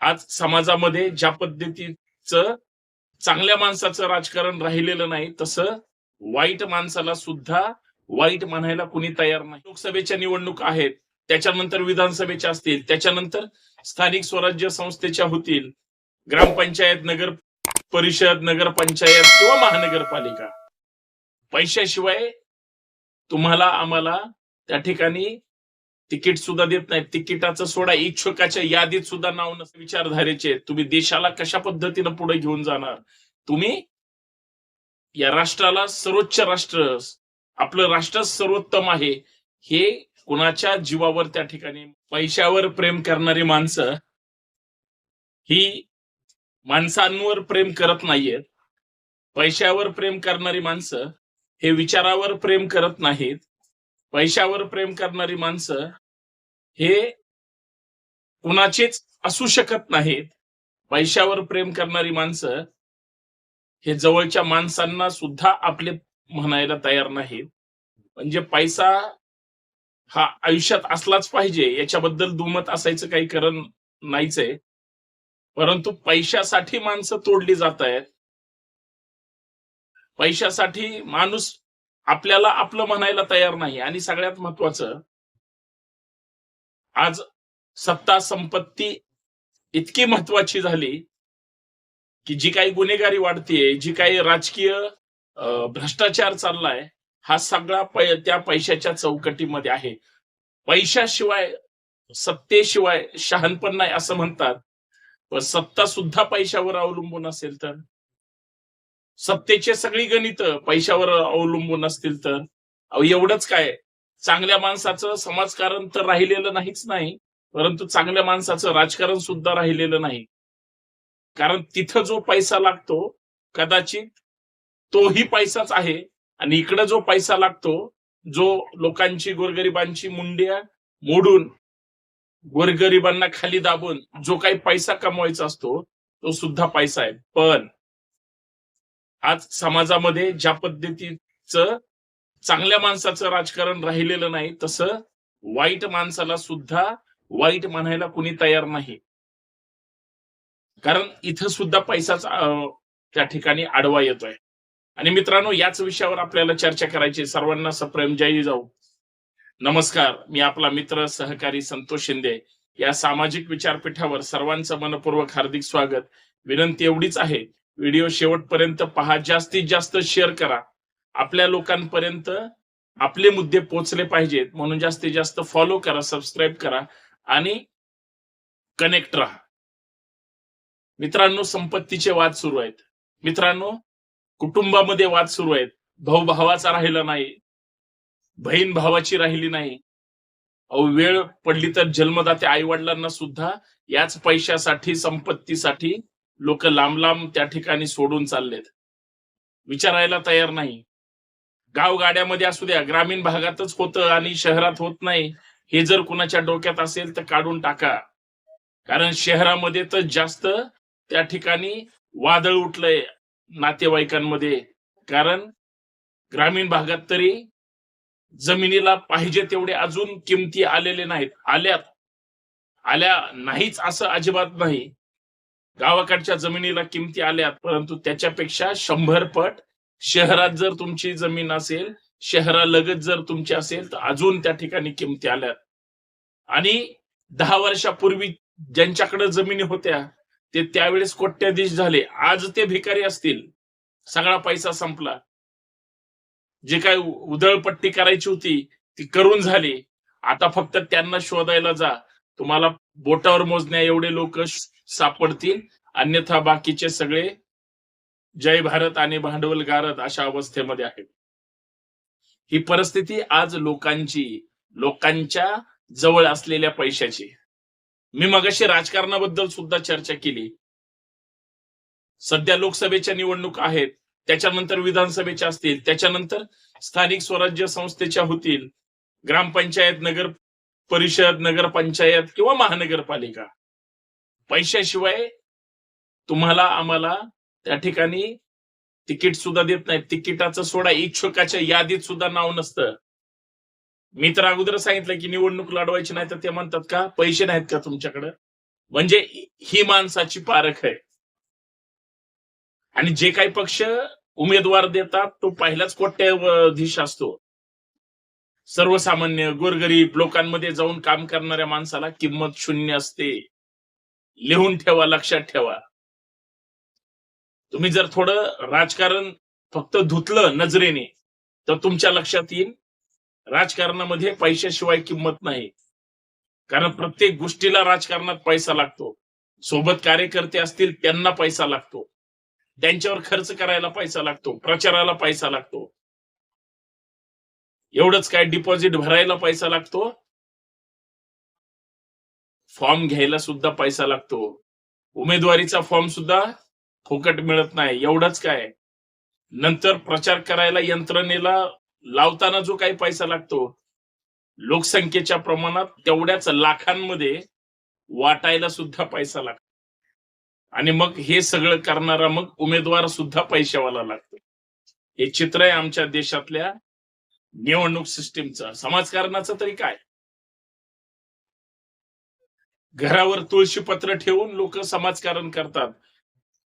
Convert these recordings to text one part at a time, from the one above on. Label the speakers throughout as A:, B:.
A: आज समाजामध्ये ज्या पद्धतीचं चांगल्या माणसाचं राजकारण राहिलेलं नाही तसं वाईट माणसाला सुद्धा वाईट म्हणायला कुणी तयार नाही. लोकसभेच्या निवडणूक आहेत त्याच्यानंतर विधानसभेच्या असतील त्याच्यानंतर स्थानिक स्वराज्य संस्थेच्या होतील ग्रामपंचायत नगर परिषद नगरपंचायत किंवा महानगरपालिका. पैशाशिवाय तुम्हाला आम्हाला त्या ठिकाणी तिकीट सुद्धा देत नाही तिकिटाचं सोडा. इच्छुकाच्या यादीत सुद्धा नाव नसतं. विचारधारेचे. तुम्ही देशाला कशा पद्धतीनं पुढे घेऊन जाणार? तुम्ही या राष्ट्राला सर्वोच्च राष्ट्र आपलं राष्ट्र सर्वोत्तम आहे. हे कुणाच्या जीवावर त्या ठिकाणी पैशावर प्रेम करणारी माणसं ही माणसांवर प्रेम करत नाहीयेत. पैशावर प्रेम करणारी माणसं हे विचारावर प्रेम करत नाहीत. पैशावर प्रेम करणारी माणसं हे कुणाचेच असू शकत नाहीत. पैशावर प्रेम करणारी माणसं हे जवळच्या माणसांना सुद्धा आपले म्हणायला तयार नाहीत. म्हणजे पैसा हा आयुष्यात असलाच पाहिजे याच्याबद्दल दुमत असायचं काही कारण नाहीच. आहे परंतु पैशासाठी माणसं तोडली जात आहेत पैशासाठी माणूस आपल्याला आपलं म्हणायला तयार नाही. आणि सगळ्यात महत्वाचं आज सत्ता संपत्ती इतकी महत्वाची झाली की जी काही गुन्हेगारी वाढतीये जी काही राजकीय भ्रष्टाचार चाललाय हा सगळा पै त्या पैशाच्या चौकटीमध्ये आहे. पैशाशिवाय सत्तेशिवाय शहाणपण नाही असं म्हणतात. पण सत्ता सुद्धा पैशावर अवलंबून असेल तर? सत्तेचे सगळी गणित पैशावर अवलंबून असतील तर? एवढंच काय चांगल्या माणसाचं समाजकारण तर राहिलेलं नाहीच नाही परंतु चांगल्या माणसाचं राजकारण सुद्धा राहिलेलं नाही. कारण तिथं जो पैसा लागतो कदाचित तोही पैसाच आहे आणि इकडं जो पैसा लागतो जो लोकांची गोरगरिबांची मुंड्या मोडून गोरगरिबांना खाली दाबून जो काही पैसा कमवायचा असतो तो सुद्धा पैसा आहे. पण आज समाजामध्ये ज्या पद्धतीचं चांगल्या माणसाचं राजकारण राहिलेलं नाही तसं वाईट माणसाला सुद्धा वाईट म्हणायला कुणी तयार नाही. कारण इथं सुद्धा पैसाच त्या ठिकाणी आडवा येतोय. आणि मित्रांनो याच विषयावर आपल्याला चर्चा करायची सर्वांना सप्रेम. जय जाऊ नमस्कार. मी आपला मित्र सहकारी संतोष शिंदे. या सामाजिक विचारपीठावर सर्वांचं मनपूर्वक हार्दिक स्वागत. विनंती एवढीच आहे. व्हिडिओ शेवटपर्यंत पहा. जास्तीत जास्त शेअर करा. आपल्या लोकांपर्यंत आपले मुद्दे पोचले पाहिजेत. म्हणून जास्तीत जास्त फॉलो करा सबस्क्राईब करा आणि कनेक्ट राहा. मित्रांनो संपत्तीचे वाद सुरू आहेत. मित्रांनो कुटुंबामध्ये वाद सुरू आहेत. भाऊ भावाचा राहिला नाही. बहीण भावाची राहिली नाही. अहो वेळ पडली तर जन्मदात्या आई वडिलांना सुद्धा याच पैशासाठी संपत्तीसाठी लोक लांब लांब त्या ठिकाणी सोडून चाललेत. विचारायला तयार नाही. गाव गाड्यामध्ये असू द्या ग्रामीण भागातच होतं आणि शहरात होत नाही हे जर कुणाच्या डोक्यात असेल तर काढून टाका. कारण शहरामध्ये तर जास्त त्या ठिकाणी वादळ उठलंय नातेवाईकांमध्ये. कारण ग्रामीण भागात तरी जमिनीला पाहिजे तेवढे अजून किमती आलेले नाहीत. आल्यात. आल्या नाहीच असं अजिबात नाही. गावाकडच्या जमिनीला किमती आल्यात परंतु त्याच्यापेक्षा शंभर पट शहरात जर तुमची जमीन असेल शहरालगत जर तुमची असेल तर अजून त्या ठिकाणी किमती आल्या आणि दहा वर्षापूर्वी ज्यांच्याकडे जमिनी होत्या ते त्यावेळेस कोट्याधीश झाले. आज ते भिकारी असतील. सगळा पैसा संपला. जे काय उधळपट्टी करायची होती ती करून झाली. आता फक्त त्यांना शोधायला जा. तुम्हाला बोटावर मोजण्या एवढे लोक सापडतील. अन्यथा बाकीचे सगळे जय भारत आणि भांडवल गारद अशा अवस्थेमध्ये आहेत. ही परिस्थिती आज लोकांची लोकांच्या जवळ असलेल्या पैशाची. मी मगाशी राजकारणाबद्दल सुद्धा चर्चा केली. सध्या लोकसभेच्या निवडणूक आहेत त्याच्यानंतर विधानसभेच्या असतील त्याच्यानंतर स्थानिक स्वराज्य संस्थेच्या होतील ग्रामपंचायत नगर परिषद नगरपंचायत किंवा महानगरपालिका. पैशाशिवाय तुम्हाला आम्हाला त्या ठिकाणी तिकीट सुद्धा देत नाही तिकिटाचं सोडा. इच्छुकाच्या यादीत सुद्धा नाव नसतं. मी तर अगोदर सांगितलं की निवडणूक लढवायची नाही तर ते म्हणतात का पैसे नाहीत का तुमच्याकडे? म्हणजे ही माणसाची पारख आहे. आणि जे काही पक्ष उमेदवार देतात तो पहिलाच कोट्याधीश असतो. सर्वसामान्य गोरगरीब लोकांमध्ये जाऊन काम करणाऱ्या माणसाला किंमत शून्य असते. लिहून ठेवा लक्षात ठेवा. तुम्ही जर थोडं राजकारण फक्त धुतलं नजरेने तर तुमच्या लक्षात येईल राजकारणामध्ये पैशाशिवाय किंमत नाही. कारण प्रत्येक गोष्टीला राजकारणात पैसा लागतो. सोबत कार्यकर्ते असतील त्यांना पैसा लागतो. त्यांच्यावर खर्च करायला पैसा लागतो प्रचाराला पैसा लागतो. एवढंच काय डिपॉझिट भरायला पैसा लागतो. फॉर्म घ्यायला सुद्धा पैसा लागतो. उमेदवारीचा फॉर्म सुद्धा फुकट मिळत नाही एवढंच काय? नंतर प्रचार करायला यंत्रणेला लावताना जो काही पैसा लागतो लोकसंख्येच्या प्रमाणात तेवढ्याच लाखांमध्ये वाटायला सुद्धा पैसा लागतो. आणि मग हे सगळं करणारा मग उमेदवार सुद्धा पैशावाला लागतो. हे चित्र आहे आमच्या देशातल्या निवडणूक सिस्टीमचं. समाजकारणाचं तरी काय? घरावर तुळशी पत्र ठेवून लोक समाजकारण करतात.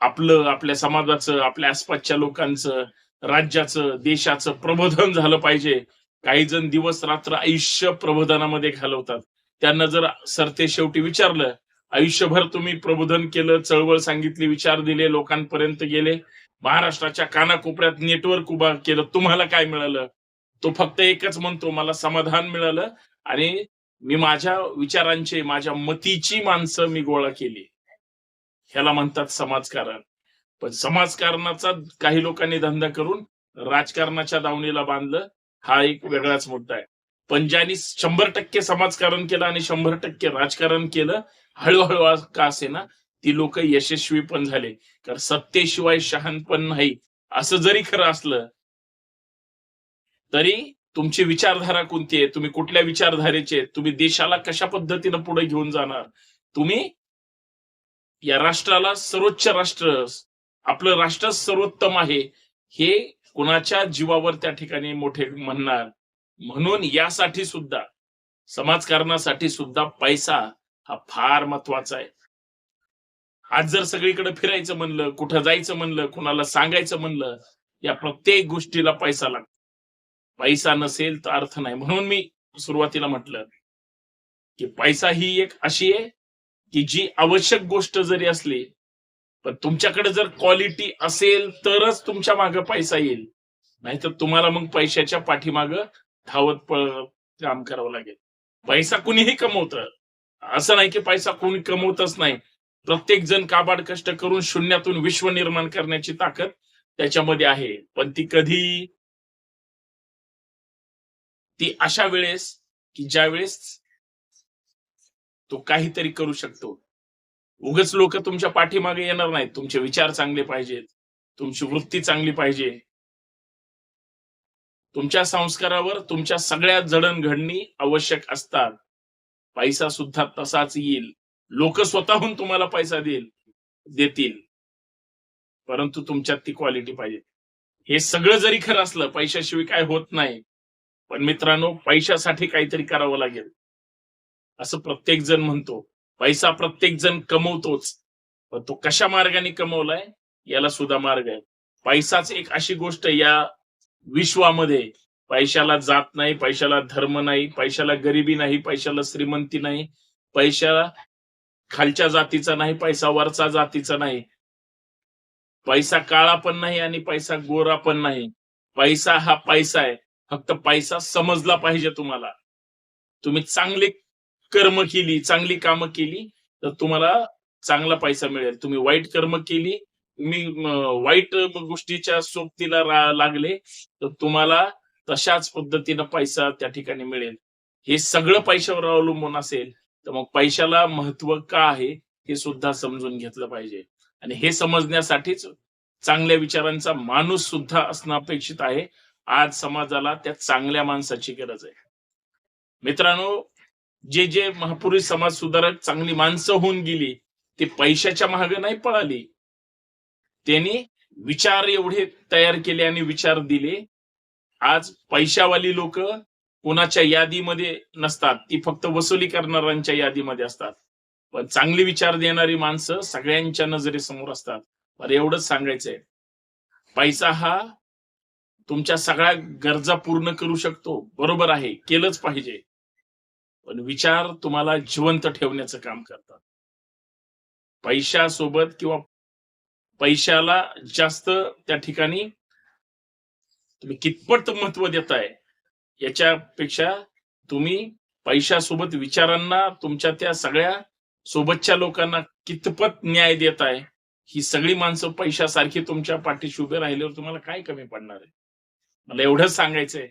A: आपलं आपल्या समाजाचं आपल्या आसपासच्या लोकांचं राज्याचं देशाचं प्रबोधन झालं पाहिजे. काही जण दिवस रात्र आयुष्य प्रबोधनामध्ये घालवतात. त्यांना जर सरते शेवटी विचारलं आयुष्यभर तुम्ही प्रबोधन केलं चळवळ सांगितली विचार दिले लोकांपर्यंत गेले महाराष्ट्राच्या कानाकोपऱ्यात नेटवर्क उभा केलं तुम्हाला काय मिळालं? तो फक्त एकच म्हणतो मला समाधान मिळालं आणि मी माझ्या विचारांचे माझ्या मतीची माणसं मी गोळा केली. ह्याला म्हणतात समाजकारण. पण समाजकारणाचा काही लोकांनी धंदा करून राजकारणाच्या दावणीला बांधलं हा एक वेगळाच मुद्दा आहे. पण ज्यांनी शंभर टक्के समाजकारण केलं आणि शंभर टक्के राजकारण केलं हळूहळू का असे ना ती लोक यशस्वी पण झाले. कारण सत्तेशिवाय शहाणपण नाही. असं जरी खरं असलं तरी तुमची विचारधारा कोणती आहे? तुम्ही कुठल्या विचारधारेचे तुम्ही देशाला कशा पद्धतीनं पुढे घेऊन जाणार? तुम्ही या राष्ट्राला सर्वोच्च राष्ट्र आपलं राष्ट्र सर्वोत्तम आहे हे कुणाच्या जीवावर त्या ठिकाणी मोठे म्हणणार? म्हणून यासाठी सुद्धा समाजकारणासाठी सुद्धा पैसा हा फार महत्त्वाचा आहे. आज जर सगळीकडे फिरायचं म्हणलं कुठं जायचं म्हणलं कुणाला सांगायचं म्हणलं या प्रत्येक गोष्टीला पैसा लागतो. पैसा नसेल तर अर्थ नाही. म्हणून मी सुरुवातीला म्हटलं की पैसा ही एक अशी आहे की जी आवश्यक गोष्ट जरी असली पण तुमच्याकडे जर क्वालिटी असेल तरच तुमच्या मागे पैसा येईल. नाहीतर तुम्हाला मग पैशाच्या पाठीमागं धावत काम करावं लागेल. पैसा कुणीही कमवत. असं नाही की पैसा कोणी कमवतच नाही. प्रत्येक जण काबाड कष्ट करून शून्यातून विश्व निर्माण करण्याची ताकद त्याच्यामध्ये आहे. पण ती कधी? ती अशा वेळेस की ज्या वेळेस तो काहीतरी करू शकतो. उगच लोक तुमच्या पाठीमागे येणार नाहीत. तुमचे विचार चांगले पाहिजेत. तुमची वृत्ती चांगली पाहिजे. तुमच्या संस्कारावर तुमच्या सगळ्या जडणघडणी आवश्यक असतात. पैसा सुद्धा तसाच येईल. लोक स्वतःहून तुम्हाला पैसा देईल देतील. परंतु तुमच्यात ती क्वालिटी पाहिजे. हे सगळं जरी खरं असलं पैशाशिवाय काय होत नाही. पण मित्रांनो पैशासाठी काहीतरी करावं लागेल. असं प्रत्येक जण म्हणतो. पैसा प्रत्येक जण कमवतोच. पण तो कशा मार्गाने कमवलाय? याला सुद्धा मार्ग आहे. पैसाच एक अशी गोष्ट या विश्वामध्ये पैशाला जात नाही पैशाला धर्म नाही पैशाला गरिबी नाही पैशाला श्रीमंती नाही पैशाला खालच्या जातीचा नाही पैसा वरचा जातीचा नाही. पैसा काळा पण नाही आणि पैसा गोरा पण नाही. पैसा हा पैसा आहे. फक्त पैसा समजला पाहिजे तुम्हाला. तुम्ही चांगले कर्म केली चांगली कामं केली तर तुम्हाला चांगला पैसा मिळेल. तुम्ही वाईट कर्म केली तुम्ही वाईट गोष्टीच्या सोबतीला लागले तर तुम्हाला तशाच पद्धतीनं पैसा त्या ठिकाणी मिळेल. हे सगळं पैशावर अवलंबून असेल तर मग पैशाला महत्त्व का आहे हे सुद्धा समजून घेतलं पाहिजे. आणि हे समजण्यासाठीच चांगल्या विचारांचा माणूस सुद्धा असणं अपेक्षित आहे. आज समाजाला त्या चांगल्या माणसाची गरज आहे. मित्रांनो जे जे महापुरुष समाज सुधारक चांगली माणसं होऊन गेली ते पैशाच्या महाग नाही पळाली. त्यांनी विचार एवढे तयार केले आणि विचार दिले. आज पैशावाली लोक कोणाच्या यादीमध्ये नसतात. ती फक्त वसुली करणाऱ्यांच्या यादीमध्ये असतात. पण चांगले विचार देणारी माणसं सगळ्यांच्या नजरेसमोर असतात. मला एवढंच सांगायचंय. पैसा हा तुमच्या सगळ्या गरजा पूर्ण करू शकतो. बरोबर आहे. केलंच पाहिजे. पण विचार तुम्हाला जिवंत ठेवण्याचं काम करतात. पैशासोबत किंवा पैशाला जास्त त्या ठिकाणी तुम्ही कितपत महत्त्व देताय याच्यापेक्षा तुम्ही पैशासोबत विचारांना तुमच्या त्या सगळ्या सोबतच्या लोकांना कितपत न्याय देताय ही सगळी माणसं पैशासारखी तुमच्या पाठीशी उभे राहिल्यावर तुम्हाला काय कमी पडणार आहे? मला एवढंच सांगायचंय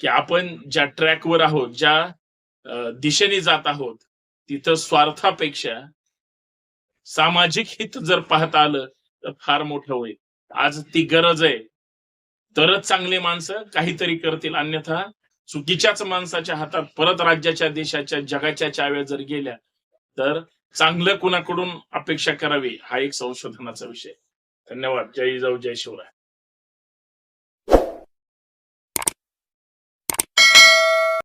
A: की आपण ज्या ट्रॅकवर आहोत ज्या दिशेने जात आहोत तिथं स्वार्थापेक्षा सामाजिक हित जर पाहता आलं तर फार मोठं होईल. आज ती गरज आहे. तरच चांगले माणसं काहीतरी करतील अन्यथा चुकीच्याच माणसाच्या हातात परत राज्याच्या देशाच्या जगाच्या चाव्या जर गेल्या तर चांगलं कुणाकडून अपेक्षा करावी हा एक संशोधनाचा विषय धन्यवाद. जय जाऊ जय शिवराय.